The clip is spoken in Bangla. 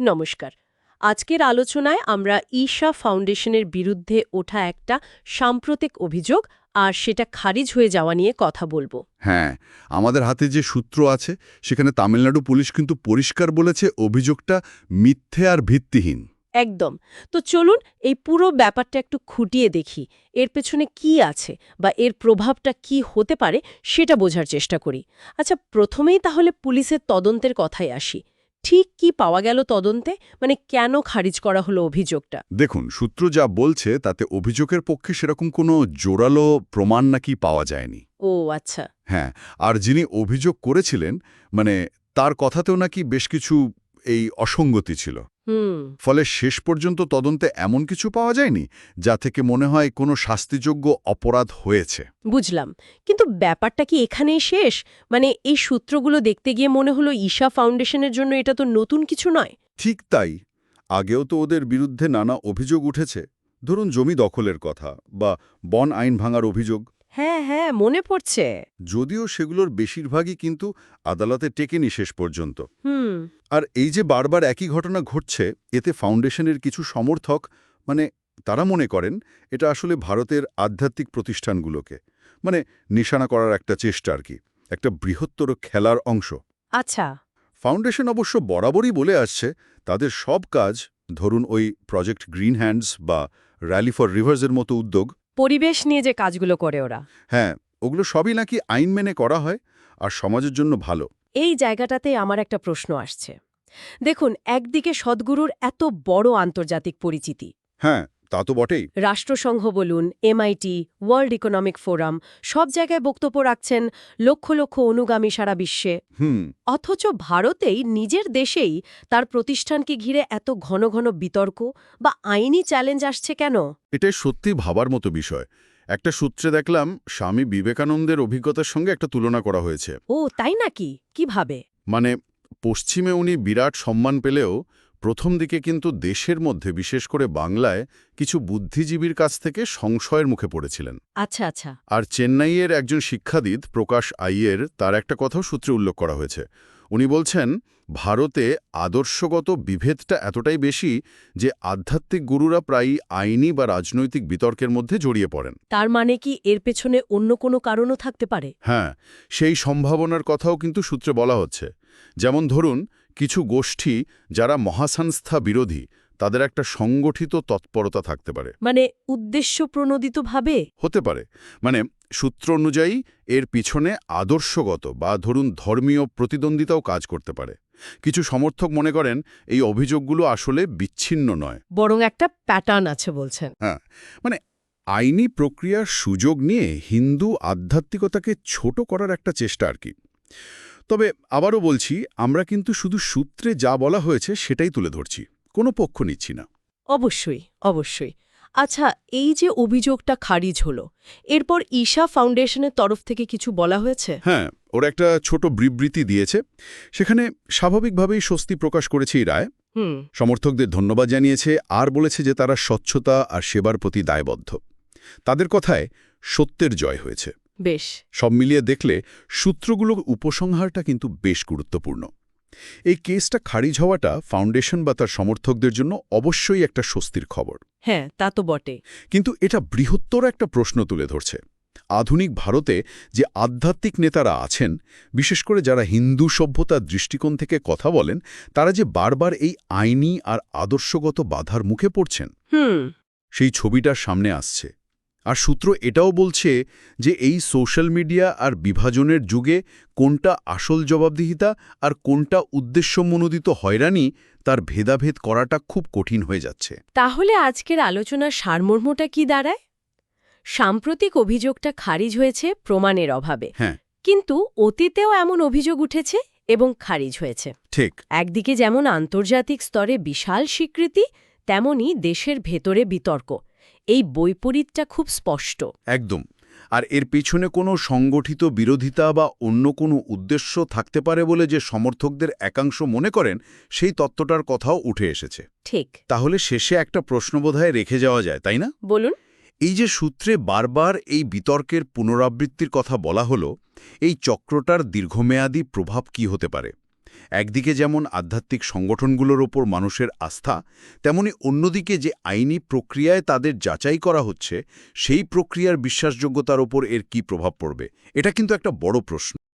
নমস্কার। আজকের আলোচনায় আমরা ঈশা ফাউন্ডেশনের বিরুদ্ধে ওঠা একটা সাম্প্রতিক অভিযোগ আর সেটা খারিজ হয়ে যাওয়া নিয়ে কথা বলব। হ্যাঁ আমাদের হাতে যে সূত্র আছে সেখানে তামিলনাড়ু পুলিশ কিন্তু পরিষ্কার বলেছে অভিযোগটা মিথ্যে আর ভিত্তিহীন। একদম। তো চলুন এই পুরো ব্যাপারটা একটু খুঁটিয়ে দেখি। এর পেছনে কি আছে বা এর প্রভাবটা কি হতে পারে সেটা বোঝার চেষ্টা করি। আচ্ছা প্রথমেই তাহলে পুলিশের তদন্তের কথায় আসি। ঠিক কি পাওয়া গেল তদন্তে? মানে কেন খারিজ করা হলো অভিযোগটা? দেখুন সূত্র যা বলছে তাতে অভিযোগের পক্ষে সেরকম কোনো জোরালো প্রমাণ নাকি পাওয়া যায়নি। ও আচ্ছা। হ্যাঁ আর যিনি অভিযোগ করেছিলেন মানে তার কথাতেও নাকি বেশ কিছু এই অসঙ্গতি ছিল। ফলে শেষ পর্যন্ত তদন্তে এমন কিছু পাওয়া যায়নি যা থেকে মনে হয় কোনো শাস্তিযোগ্য অপরাধ হয়েছে। বুঝলাম। কিন্তু ব্যাপারটা কি এখানেই শেষ? মানে এই সূত্রগুলো দেখতে গিয়ে মনে হলো ঈশা ফাউন্ডেশনের জন্য এটা তো নতুন কিছু নয়। ঠিক তাই। আগেও তো ওদের বিরুদ্ধে নানা অভিযোগ উঠেছে। ধরুন জমি দখলের কথা বা বন আইন ভাঙার অভিযোগ। হ্যাঁ হ্যাঁ মনে পড়ছে। যদিও সেগুলোর বেশিরভাগই কিন্তু আদালতে টেকেনি শেষ পর্যন্ত। হুম। আর এই যে বারবার একই ঘটনা ঘটছে এতে ফাউন্ডেশনের কিছু সমর্থক মানে তারা মনে করেন এটা আসলে ভারতের আধ্যাত্মিক প্রতিষ্ঠানগুলোকে মানে নিশানা করার একটা চেষ্টা আর কি একটা বৃহত্তর খেলার অংশ। আচ্ছা। ফাউন্ডেশন অবশ্য বরাবরই বলে আসছে তাদের সব কাজ ধরুন ওই প্রজেক্ট গ্রিন হ্যান্ডস বা র্যালি ফর রিভার্সের মতো উদ্যোগ পরিবেশ নিয়ে যে কাজগুলো করে ওরা। হ্যাঁ ওগুলো সবই নাকি আইন মেনে করা হয় আর সমাজের জন্য ভালো। এই জায়গাটাতে আমার একটা প্রশ্ন আসছে। দেখুন একদিকে সদ্গুরুর এত বড় আন্তর্জাতিক পরিচিতি। হ্যাঁ তা তো বটেই। রাষ্ট্রসংঘ বলুন এমআইটি ওয়ার্ল্ড ইকোনমিক ফোরাম সব জায়গায় বক্তব্য রাখছেন লক্ষ লক্ষ অনুগামী সারা বিশ্বে। হুম। অথচ ভারতেই নিজের দেশেই তার প্রতিষ্ঠানকে ঘিরে এত ঘন ঘন বিতর্ক বা আইনি চ্যালেঞ্জ আসছে কেন? এটাই সত্যি ভাবার মতো বিষয়। একটা সূত্রে দেখলাম স্বামী বিবেকানন্দের অভিজ্ঞতার সঙ্গে একটা তুলনা করা হয়েছে। ও তাই নাকি? কীভাবে? মানে পশ্চিমে উনি বিরাট সম্মান পেলেও প্রথম দিকে কিন্তু দেশের মধ্যে বিশেষ করে বাংলায় কিছু বুদ্ধিজীবীর কাছ থেকে সংশয়ের মুখে পড়েছিলেন। আচ্ছা আচ্ছা। আর চেন্নাইয়ের একজন শিক্ষাবিদ প্রকাশ আইয়ের তার একটা কথাও সূত্রে উল্লেখ করা হয়েছে। উনি বলছেন ভারতে আদর্শগত বিভেদটা এতটাই বেশি যে আধ্যাত্মিক গুরুরা প্রায়ই আইনি বা রাজনৈতিক বিতর্কের মধ্যে জড়িয়ে পড়েন। তার মানে কি এর পেছনে অন্য কোনো কারণও থাকতে পারে? হ্যাঁ সেই সম্ভাবনার কথাও কিন্তু সূত্রে বলা হচ্ছে। যেমন ধরুন কিছু গোষ্ঠী যারা মহাসংস্থা বিরোধী তাদের একটা সংগঠিত তৎপরতা থাকতে পারে। মানে উদ্দেশ্য প্রণোদিতভাবে হতে পারে। মানে সূত্র অনুযায়ী এর পিছনে আদর্শগত বা ধরুন ধর্মীয় প্রতিদ্বন্দ্বিতাও কাজ করতে পারে। কিছু সমর্থক মনে করেন এই অভিযোগগুলো আসলে বিচ্ছিন্ন নয়। বরং একটা প্যাটার্ন আছে বলছেন। হ্যাঁ মানে আইনি প্রক্রিয়ার সুযোগ নিয়ে হিন্দু আধ্যাত্মিকতাকে ছোট করার একটা চেষ্টা আর কি। তবে আবারও বলছি আমরা কিন্তু শুধু সূত্রে যা বলা হয়েছে সেটাই তুলে ধরছি। কোনো পক্ষ নিচ্ছি না। অবশ্যই অবশ্যই। আচ্ছা এই যে অভিযোগটা খারিজ হলো এরপর ঈশা ফাউন্ডেশনের তরফ থেকে কিছু বলা হয়েছে? হ্যাঁ ওরা একটা ছোট বিবৃতি দিয়েছে। সেখানে স্বাভাবিকভাবেই স্বস্তি প্রকাশ করেছে এই রায়। সমর্থকদের ধন্যবাদ জানিয়েছে আর বলেছে যে তারা স্বচ্ছতা আর সেবার প্রতি দায়বদ্ধ। তাদের কথায় সত্যের জয় হয়েছে। বেশ। সব মিলিয়ে দেখলে সূত্রগুলোর উপসংহারটা কিন্তু বেশ গুরুত্বপূর্ণ। এই কেসটা খারিজ হওয়াটা ফাউন্ডেশন বা তার সমর্থকদের জন্য অবশ্যই একটা স্বস্তির খবর। হ্যাঁ তা তো বটে। কিন্তু এটা বৃহত্তর একটা প্রশ্ন তুলে ধরছে। আধুনিক ভারতে যে আধ্যাত্মিক নেতারা আছেন বিশেষ করে যারা হিন্দু সভ্যতার দৃষ্টিকোণ থেকে কথা বলেন তারা যে বারবার এই আইনি আর আদর্শগত বাধার মুখে পড়ছেন হুম। সেই ছবিটা সামনে আসছে। আর সূত্র এটাও বলছে যে এই সোশ্যাল মিডিয়া আর বিভাজনের যুগে কোনটা আসল জবাবদিহিতা আর কোনটা উদ্দেশ্যমনোদিত হয়রানি তার ভেদাভেদ করাটা খুব কঠিন হয়ে যাচ্ছে। তাহলে আজকের আলোচনার সারমর্মটা কি দাঁড়ায়? সাম্প্রতিক অভিযোগটা খারিজ হয়েছে প্রমাণের অভাবে। হ্যাঁ। কিন্তু অতীতেও এমন অভিযোগ উঠেছে এবং খারিজ হয়েছে। ঠিক। একদিকে যেমন আন্তর্জাতিক স্তরে বিশাল স্বীকৃতি তেমনি দেশের ভেতরে বিতর্ক। এই বৈপরীতটা খুব স্পষ্ট। একদম। আর এর পেছনে কোনো সংগঠিত বিরোধিতা বা অন্য কোনো উদ্দেশ্য থাকতে পারে বলে যে সমর্থকদের একাংশ মনে করেন সেই তত্ত্বটার কথাও উঠে এসেছে। ঠিক। তাহলে শেষে একটা প্রশ্নবোধায় রেখে যাওয়া যায় তাই না? বলুন। এই যে সূত্রে বারবার এই বিতর্কের পুনরাবৃত্তির কথা বলা হলো এই চক্রটার দীর্ঘমেয়াদী প্রভাব কি হতে পারে? একদিকে যেমন আধ্যাত্মিক সংগঠনগুলোর ওপর মানুষের আস্থা, তেমনি অন্যদিকে যে আইনি প্রক্রিয়ায় তাদের যাচাই করা হচ্ছে, সেই প্রক্রিয়ার বিশ্বাসযোগ্যতার ওপর এর কি প্রভাব পড়বে? এটা কিন্তু একটা বড় প্রশ্ন।